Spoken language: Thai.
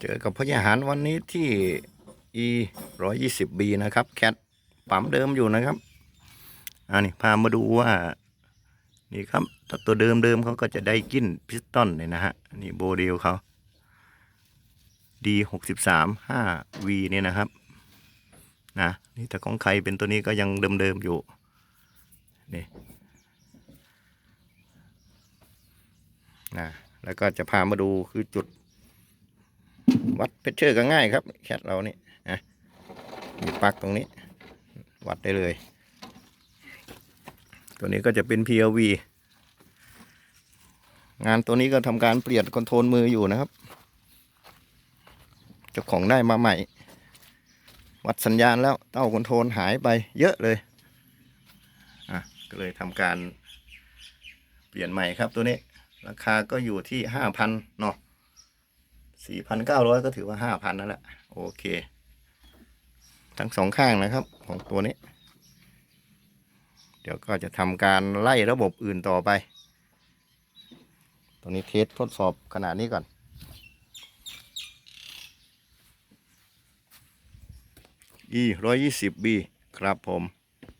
เจอกับพยาหารวันนี้ที่ e 120 b นะครับ แคทปั๊มเดิมอยู่นะครับอันนี้พามาดูว่า นี่ครับถ้าตัวเดิมเดิมเขาก็จะได้กินพิสตันเนี่ยนะฮะ นี่โบเดลเขา D 6 3 5 V เนี่ยนะครับ นะนี่แต่ของใครเป็นตัวนี้ก็ยังเดิมๆอยู่ นี่นะแล้วก็จะพามาดูคือจุด วัดเพชเชอร์ก็ง่ายครับแคทเรานี่นะมีปลั๊กตรงนี้ วัดได้เลย ตัวนี้ก็จะเป็น PLV งานตัวนี้ก็ทำการเปลี่ยนคอนโทรลมืออยู่นะครับ เจ้าของได้มาใหม่ วัดสัญญาณแล้วเต้าคอนโทรลหายไปเยอะเลยอะก็เลยทำการเปลี่ยนใหม่ครับตัวนี้ ราคาก็อยู่ที่ห้าพันเนาะ สี่พันเก้าร้อยก็ถือว่าห้าพันนั่นแหละ โอเค ทั้งสองข้างนะครับ ของตัวนี้ เดี๋ยวก็จะทำการไล่ระบบอื่นต่อไปตรงนี้เทสทดสอบขนาดนี้ก่อน e 120 b ครับผม